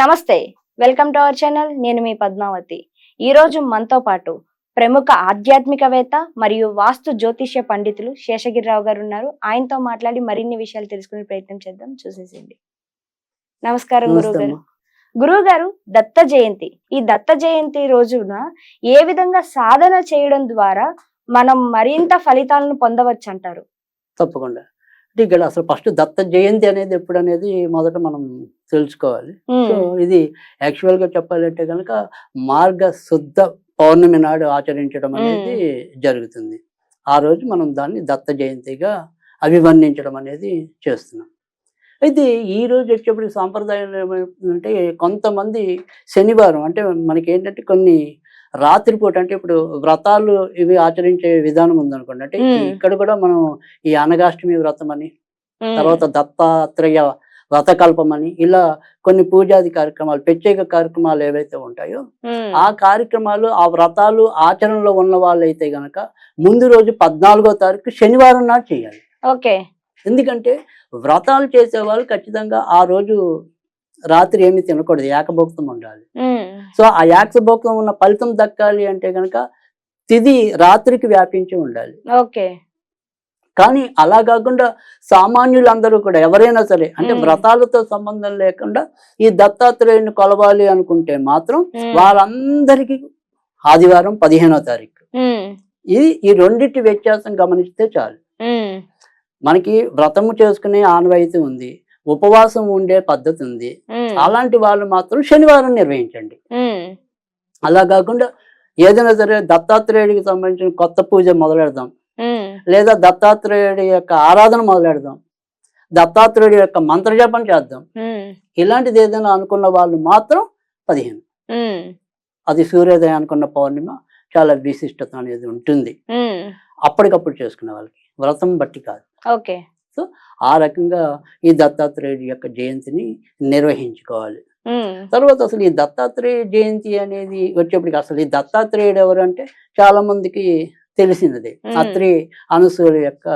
నమస్తే welcome to our channel. నేను మీ పద్మావతి. ఈ రోజు మనతో పాటు ప్రముఖ ఆధ్యాత్మికవేత్త మరియు వాస్తు జ్యోతిష్య పండితులు శేషగిరిరావు గారు ఉన్నారు. ఆయనతో మాట్లాడి మరిన్ని విషయాలు తెలుసుకునే ప్రయత్నం చేద్దాం. చూసేసింది నమస్కారం గురువు గారు. గురువు గారు దత్త జయంతి. ఈ దత్త జయంతి రోజున ఏ విధంగా సాధన చేయడం ద్వారా మనం మరింత ఫలితాలను పొందవచ్చు అంటారు తప్పకుండా. అంటే ఇక్కడ అసలు ఫస్ట్ దత్త జయంతి అనేది ఎప్పుడు అనేది మొదట మనం తెలుసుకోవాలి. సో ఇది యాక్చువల్గా చెప్పాలంటే కనుక మార్గ శుద్ధ పౌర్ణమి నాడు ఆచరించడం అనేది జరుగుతుంది. ఆ రోజు మనం దాన్ని దత్త జయంతిగా అభివర్ణించడం అనేది చేస్తున్నాం. అయితే ఈ రోజు వచ్చేప్పుడు సాంప్రదాయం ఏమంటే కొంతమంది శనివారం అంటే మనకి ఏంటంటే కొన్ని రాత్రిపూట అంటే ఇప్పుడు వ్రతాలు ఇవి ఆచరించే విధానం ఉందనుకోండి. అంటే. ఇక్కడ కూడా మనం ఈ అనగాష్టమి వ్రతం అని తర్వాత దత్తాత్రేయ వ్రతకల్పం అని ఇలా కొన్ని పూజాది కార్యక్రమాలు ప్రత్యేక కార్యక్రమాలు ఏవైతే ఉంటాయో ఆ కార్యక్రమాలు ఆ వ్రతాలు ఆచరణలో ఉన్న వాళ్ళైతే గనక ముందు రోజు పద్నాలుగో తారీఖు శనివారం నాడు చేయాలి. ఓకే. ఎందుకంటే వ్రతాలు చేసే వాళ్ళు ఖచ్చితంగా ఆ రోజు రాత్రి ఏమి తినకూడదు ఏకభోక్తం ఉండాలి. సో ఆ ఏకభోక్తం ఉన్న ఫలితం దక్కాలి అంటే గనక తిది రాత్రికి వ్యాపించి ఉండాలి. ఓకే. కానీ అలా కాకుండా సామాన్యులందరూ కూడా ఎవరైనా సరే అంటే. వ్రతాలతో సంబంధం లేకుండా ఈ దత్తాత్రేయుని కొలవాలి అనుకుంటే మాత్రం వాళ్ళందరికీ ఆదివారం పదిహేనో తారీఖు. ఇది ఈ రెండింటి వ్యత్యాసం గమనిస్తే చాలు. మనకి వ్రతము చేసుకునే ఆనవాయితీ ఉంది ఉపవాసం ఉండే పద్ధతి ఉంది. అలాంటి వాళ్ళు మాత్రం శనివారం నిర్వహించండి. అలా కాకుండా ఏదైనా సరే దత్తాత్రేయుడికి సంబంధించిన కొత్త పూజ మొదలెడదాం. లేదా దత్తాత్రేయుడి యొక్క ఆరాధన మొదలెడదాం. దత్తాత్రేయుడి యొక్క మంత్రజపం చేద్దాం. ఇలాంటిది ఏదైనా అనుకున్న వాళ్ళు మాత్రం పదిహేను. అది సూర్యోదయం అనుకున్న పౌర్ణిమ చాలా విశిష్టత అనేది ఉంటుంది. అప్పటికప్పుడు చేసుకునే వాళ్ళకి. వ్రతం బట్టి కాదు. ఓకే. ఆ రకంగా ఈ దత్తాత్రేయుడి యొక్క జయంతిని నిర్వహించుకోవాలి. తర్వాత అసలు ఈ దత్తాత్రేయ జయంతి అనేది వచ్చేప్పటికి అసలు ఈ దత్తాత్రేయుడు ఎవరు అంటే చాలా మందికి తెలిసినదే. అత్రి అనసూయ యొక్క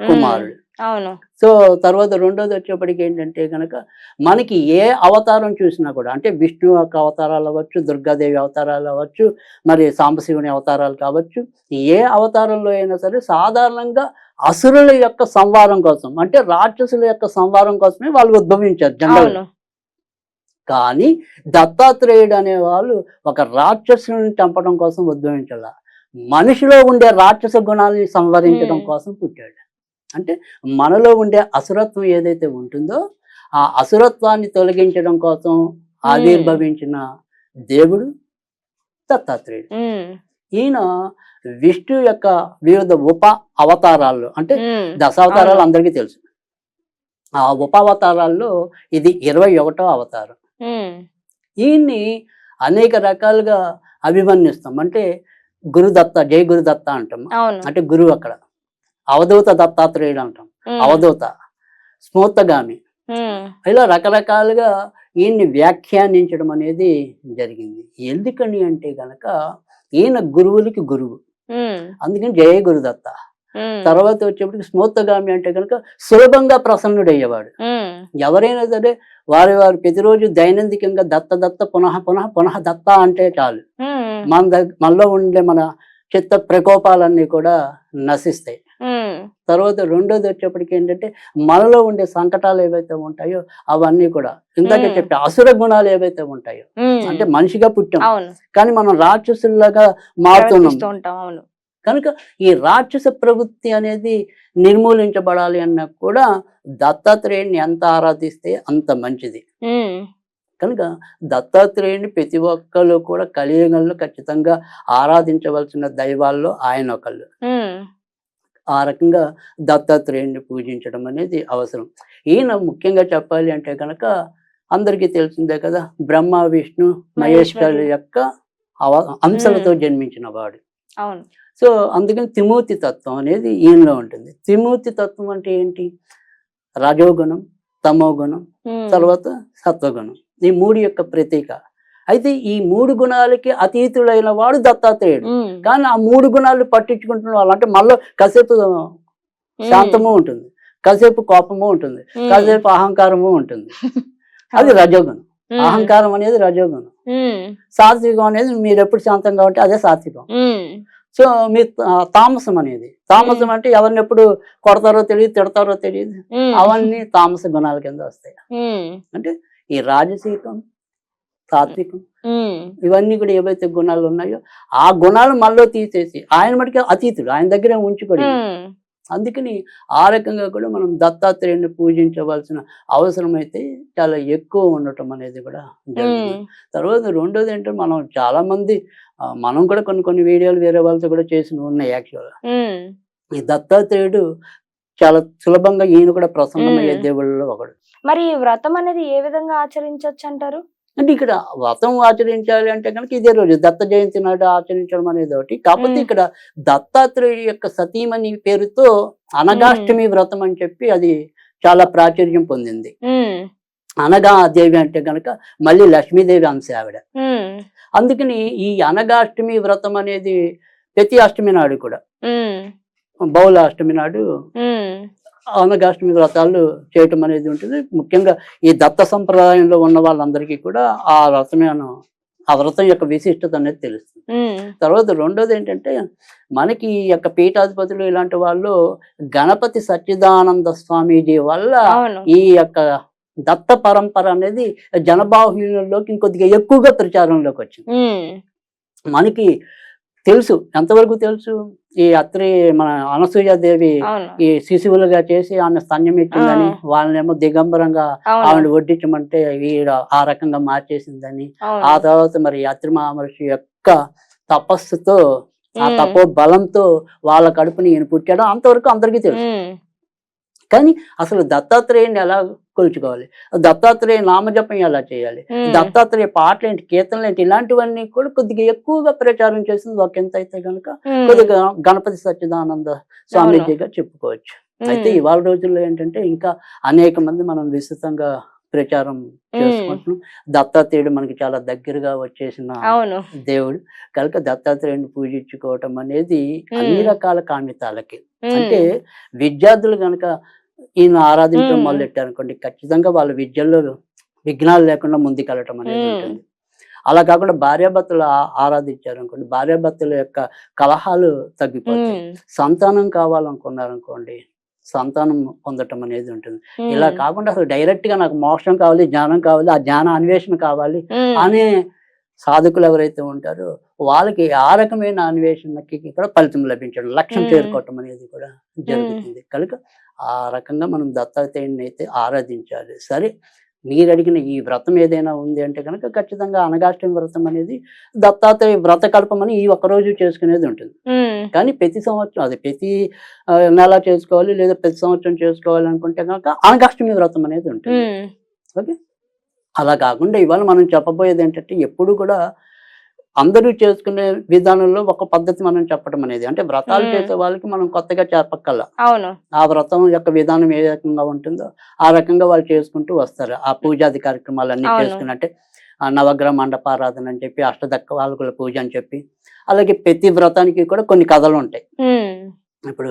కుమారుడు. అవును. సో తర్వాత రెండోది వచ్చేప్పటికి ఏంటంటే కనుక మనకి ఏ అవతారం చూసినా కూడా అంటే విష్ణు యొక్క అవతారాలు అవ్వచ్చు దుర్గాదేవి అవతారాలు అవ్వచ్చు మరి సాంబశివుని అవతారాలు కావచ్చు ఏ అవతారంలో అయినా సరే సాధారణంగా అసురుల యొక్క సంవారం కోసం అంటే రాక్షసుల యొక్క సంవారం కోసమే వాళ్ళు ఉద్భవించారు జనరల్ కానీ దత్తాత్రేయుడు అనే వాళ్ళు ఒక రాక్షసుని చంపడం కోసం ఉద్భవించాల? మనిషిలో ఉండే రాక్షస గుణాలని సంవరించడం. కోసం పుట్టాడు. అంటే మనలో ఉండే అసురత్వం ఏదైతే ఉంటుందో ఆ అసురత్వాన్ని తొలగించడం కోసం ఆవిర్భవించిన దేవుడు దత్తాత్రేయుడు. ఈయన విష్ణు యొక్క వివిధ ఉప అవతారాల్లో అంటే దశావతారాలు. అందరికీ తెలుసు. ఆ ఉప అవతారాల్లో ఇది ఇరవై ఒకటో అవతారం. ఈయన్ని అనేక రకాలుగా అభివర్ణిస్తాం అంటే గురుదత్త జై గురుదత్త అంటాం అంటే గురువు అక్కడ. అవధూత దత్తాత్రేయుడు అంటాం. అవధూత. స్మూర్తగామి ఇలా రకరకాలుగా ఈయన్ని వ్యాఖ్యానించడం అనేది జరిగింది. ఎందుకని అంటే గనక ఈయన గురువులకి గురువు. అందుకని జయ గురుదత్త. తర్వాత వచ్చేప్పటికి స్మూర్తగామి అంటే కనుక సులభంగా ప్రసన్నుడయ్యేవాడు. ఎవరైనా సరే వారి వారు ప్రతిరోజు దైనందికంగా దత్త దత్త పునః పునః పునః దత్త అంటే చాలు. మన దగ్గ మనలో ఉండే మన చిత్త ప్రకోపాలన్నీ కూడా నశిస్తాయి. తర్వాత రెండోది వచ్చేప్పటికి ఏంటంటే మనలో ఉండే సంకటాలు ఏవైతే ఉంటాయో అవన్నీ కూడా ఇందాక. చెప్పే అసుర గుణాలు ఏవైతే ఉంటాయో అంటే మనిషిగా పుట్టాం. కానీ మనం రాక్షసుల్లాగా మారుతున్నాం. కనుక ఈ రాక్షస ప్రవృత్తి అనేది నిర్మూలించబడాలి అన్నా కూడా దత్తాత్రేయుని ఎంత ఆరాధిస్తే అంత మంచిది. కనుక దత్తాత్రేయుని ప్రతి ఒక్కళ్ళు కూడా కలియుగంలో ఖచ్చితంగా ఆరాధించవలసిన దైవాల్లో ఆయన ఒకళ్ళు. ఆ రకంగా దత్తాత్రేయుని పూజించడం అనేది అవసరం. ఈయన ముఖ్యంగా చెప్పాలి అంటే కనుక అందరికీ తెలిసిందే కదా బ్రహ్మ విష్ణు మహేశ్వరు. యొక్క అవ అంశాలతో జన్మించిన వాడు అవును. సో అందుకని త్రిమూర్తి తత్వం అనేది ఈయనలో ఉంటుంది. త్రిమూర్తి తత్వం అంటే ఏంటి? రజోగుణం తమోగుణం తర్వాత సత్వగుణం. ఈ మూడు యొక్క ప్రతీక. అయితే ఈ మూడు గుణాలకి అతీతుడైన వాడు దత్తాత్రేయుడు. కానీ ఆ మూడు గుణాలు పట్టించుకుంటున్న వాళ్ళు అంటే మనలో కాసేపు శాంతము ఉంటుంది. కాసేపు కోపము ఉంటుంది. కాసేపు అహంకారము ఉంటుంది. అది. రజోగుణం. అహంకారం అనేది రజోగుణం. సాత్వికం అనేది మీరు ఎప్పుడు శాంతంగా ఉంటే అదే సాత్వికం. సో మీ తామసం అనేది. తామసం అంటే ఎవరిని ఎప్పుడు కొడతారో తెలియదు తిడతారో తెలియదు. అవన్నీ తామస గుణాల కింద వస్తాయి. అంటే ఈ రాజసీకం సాత్వికం ఉమ్, ఇవన్నీ కూడా ఏవైతే గుణాలు ఉన్నాయో ఆ గుణాలు మనలో తీసేసి ఆయన మటుకే అతీతుడు ఆయన దగ్గర ఉంచుకోడు ఉమ్, అందుకని ఆ రకంగా కూడా మనం దత్తాత్రేయుని పూజించవలసిన అవసరం అయితే చాలా ఎక్కువ ఉండటం అనేది కూడా జరుగుతుంది తర్వాత రెండోది ఏంటంటే మనం చాలా మంది మనం కూడా కొన్ని కొన్ని వీడియోలు వేరే వాళ్ళతో కూడా చేసి ఉన్నాయి యాక్చువల్గా ఈ దత్తాత్రేయుడు చాలా సులభంగా ఈయన కూడా ప్రసన్నమయ్యే. దేవుళ్ళలో ఒకడు. మరి ఈ వ్రతం అనేది ఏ విధంగా ఆచరించవచ్చు అంటారు? అంటే ఇక్కడ వ్రతం ఆచరించాలి అంటే కనుక ఇదే రోజు దత్త జయంతి నాడు ఆచరించడం అనేది ఒకటి. కాకపోతే. ఇక్కడ దత్తాత్రేయుడి యొక్క సతీమణి పేరుతో అనగాష్టమి వ్రతం అని చెప్పి అది చాలా ప్రాచుర్యం పొందింది. అనగా దేవి అంటే గనక మళ్ళీ లక్ష్మీదేవి అంశ ఆవిడ. అందుకని ఈ అనగాష్టమి వ్రతం అనేది ప్రతి అష్టమి నాడు కూడా. బౌల అష్టమి నాడు అనగాష్టమి వ్రతాలు చేయటం అనేది ఉంటుంది. ముఖ్యంగా ఈ దత్త సంప్రదాయంలో ఉన్న వాళ్ళందరికీ కూడా ఆ వ్రతమే ఆ వ్రతం యొక్క విశిష్టత అనేది తెలుస్తుంది. తర్వాత రెండోది ఏంటంటే మనకి ఈ యొక్క పీఠాధిపతులు ఇలాంటి వాళ్ళు గణపతి సచ్చిదానంద స్వామీజీ వల్ల ఈ యొక్క దత్త పరంపర అనేది జనబాహుల్యంలోకి ఇంకొద్దిగా ఎక్కువగా ప్రచారంలోకి వచ్చింది. మనకి తెలుసు. ఎంతవరకు తెలుసు? ఈ అత్రి మన అనసూయాదేవి ఈ శిశువులుగా చేసి ఆమె స్తన్యం ఇచ్చిందని. వాళ్ళనేమో దిగంబరంగా ఆవిడ వడ్డించమంటే ఈడ ఆ రకంగా మార్చేసిందని ఆ తర్వాత మరి అత్రి మహర్షి యొక్క తపస్సుతో ఆ తపో బలంతో వాళ్ళ కడుపుని ఈయన పుట్టాడు అంతవరకు అందరికీ తెలుసు. కానీ అసలు దత్తాత్రేయుని ఎలా కొలుచుకోవాలి. దత్తాత్రేయ నామజపం ఎలా చేయాలి. దత్తాత్రేయ పాటలు ఏంటి కీర్తనలు ఏంటి ఇలాంటివన్నీ కూడా కొద్దిగా ఎక్కువగా ప్రచారం చేసింది ఒక ఎంత అయితే కనుక కొద్దిగా గణపతి సచ్చిదానంద స్వామీజీగా చెప్పుకోవచ్చు. అయితే ఇవాళ రోజుల్లో ఏంటంటే ఇంకా అనేక మంది మనం విస్తృతంగా ప్రచారం చేసుకుంటున్నాం. దత్తాత్రేయుడు మనకి చాలా దగ్గరగా వచ్చేసిన దేవుడు. కనుక దత్తాత్రేయుడిని పూజించుకోవటం అనేది అన్ని. రకాల కామితాలకి అంటే విద్యార్థులు కనుక ఈయన ఆరాధించడం మ్మ్. మొదలెట్టారు అనుకోండి ఖచ్చితంగా వాళ్ళ విద్యల్లో విఘ్నాలు లేకుండా ముందుకెళ్ళటం అనేది. ఉంటుంది. అలా కాకుండా భార్యాభర్తలు ఆ- ఆరాధించారు అనుకోండి భార్యాభర్తల యొక్క కలహాలు తగ్గిపోతాయి. సంతానం కావాలనుకున్నారు అనుకోండి సంతానం పొందటం అనేది ఉంటుంది. ఇలా కాకుండా అసలు డైరెక్ట్గా నాకు మోక్షం కావాలి జ్ఞానం కావాలి ఆ జ్ఞాన అన్వేషణ కావాలి అనే సాధకులు ఎవరైతే ఉంటారో వాళ్ళకి ఆ రకమైన అన్వేషణకి కూడా ఫలితం లభించడం లక్ష్యం. చేరుకోవటం అనేది కూడా జరుగుతుంది. కనుక ఆ రకంగా మనం దత్తాత్రేయుని అయితే ఆరాధించాలి. సరే మీరు అడిగిన ఈ వ్రతం ఏదైనా ఉంది అంటే కనుక ఖచ్చితంగా అనగాష్టమి వ్రతం అనేది దత్తాత్రేయ వ్రత కల్పమని ఈ ఒక్క రోజు చేసుకునేది ఉంటుంది. కానీ ప్రతి సంవత్సరం అది ప్రతి నెల చేసుకోవాలి లేదా ప్రతి సంవత్సరం చేసుకోవాలి అనుకుంటే కనుక అనగాష్టమి వ్రతం అనేది ఉంటుంది. ఓకే? అలా కాకుండా ఇవాళ మనం చెప్పబోయేది ఏంటంటే ఎప్పుడు కూడా అందరూ చేసుకునే విధానంలో ఒక పద్ధతి మనం చెప్పడం అనేది. అంటే వ్రతాలు. చేసే వాళ్ళకి మనం కొత్తగా చెప్పక్కల్లా అవును. ఆ వ్రతం యొక్క విధానం ఏ రకంగా ఉంటుందో ఆ రకంగా వాళ్ళు చేసుకుంటూ వస్తారు. ఆ పూజాది కార్యక్రమాలు అన్ని అవును. చేసుకుని అంటే ఆ నవగ్రహ మండపారాధన అని చెప్పి అష్టదక్క వాళ్ళకుల పూజ అని చెప్పి అలాగే ప్రతి వ్రతానికి కూడా కొన్ని కథలు ఉంటాయి. ఇప్పుడు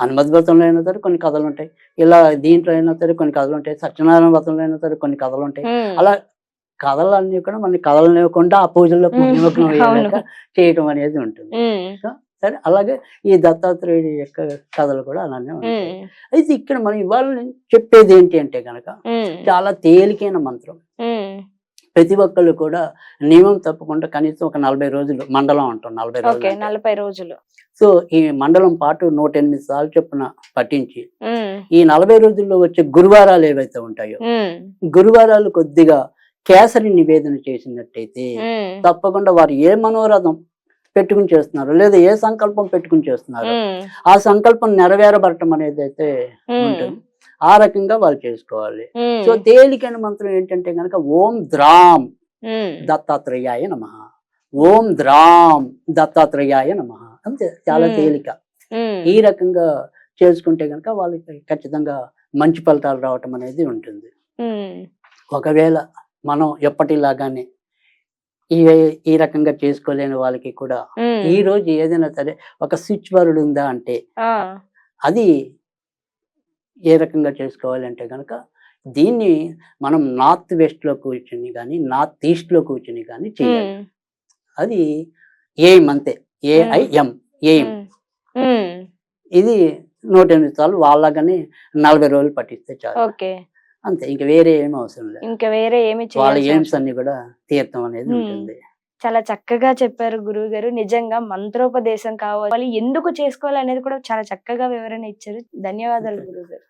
హనుమత్ వ్రతంలో అయినా సరే కొన్ని కథలు ఉంటాయి ఇలా దీంట్లో అయినా సరే కొన్ని కథలు ఉంటాయి సత్యనారాయణ వ్రతంలో అయినా సరే కొన్ని కథలు ఉంటాయి అలా కథలన్నీ కూడా మనకి కథలు లేకుండా ఆ పూజల్లో. నిమగ్నం చేయటం అనేది ఉంటుంది. సరే అలాగే ఈ దత్తాత్రేయుడి యొక్క కథలు కూడా అలానే ఉంటాయి. అయితే ఇక్కడ మనం ఇవాళ చెప్పేది ఏంటి అంటే కనుక చాలా తేలికైన మంత్రం. ప్రతి ఒక్కళ్ళు కూడా నియమం తప్పకుండా కనీసం ఒక నలభై రోజులు మండలం అంటాం. నలభై రోజులు. నలభై రోజులు. సో ఈ మండలం పాటు నూట ఎనిమిది సార్లు చొప్పున పఠించి ఈ నలభై రోజుల్లో వచ్చే గురువారాలు ఏవైతే ఉంటాయో గురువారాలు కొద్దిగా కేసరి నివేదన చేసినట్టయితే తప్పకుండా వారు ఏ మనోరథం పెట్టుకుని చేస్తున్నారు లేదా ఏ సంకల్పం పెట్టుకుని చేస్తున్నారు ఆ సంకల్పం నెరవేరబడటం అనేది అయితే ఉంటుంది. ఆ రకంగా వాళ్ళు చేసుకోవాలి. సో తేలికైన మంత్రం ఏంటంటే కనుక ఓం ద్రాం ఉమ్, దత్తాత్రేయాయ నమ. ఓం ద్రాం దత్తాత్రేయాయ నమ. అంతే చాలా. తేలిక. ఈ రకంగా చేసుకుంటే కనుక వాళ్ళకి ఖచ్చితంగా మంచి ఫలితాలు రావటం అనేది ఉంటుంది. ఒకవేళ మనం ఎప్పటిలాగానే ఈ ఈ రకంగా చేసుకోలేని వాళ్ళకి కూడా ఈ రోజు ఏదైనా సరే ఒక స్విచ్ వర్డ్ ఉందా అంటే అది ఏ రకంగా చేసుకోవాలి అంటే కనుక దీన్ని మనం నార్త్ వెస్ట్లో కూర్చుని కానీ నార్త్ ఈస్ట్లో కూర్చుని కానీ చేయాలి. అది ఎయిమ్ అంతే. ఏఐఎం ఉమ్, ఇది నూట ఎనిమిది సార్లు వాళ్ళగానే నలభై రోజులు పట్టిస్తే చాలు. ఓకే. అంతే ఇంకా వేరే ఏం అవసరం లేదు. ఇంకా వేరే ఏమి వాళ్ళ ఎయిమ్స్ అన్ని కూడా తీర్థం అనేది. ఉంటుంది. చాలా చక్కగా చెప్పారు గురువు గారు నిజంగా మంత్రోపదేశం కావాలి. ఎందుకు చేసుకోవాలి అనేది కూడా చాలా చక్కగా వివరణ ఇచ్చారు. ధన్యవాదాలు గురువు గారు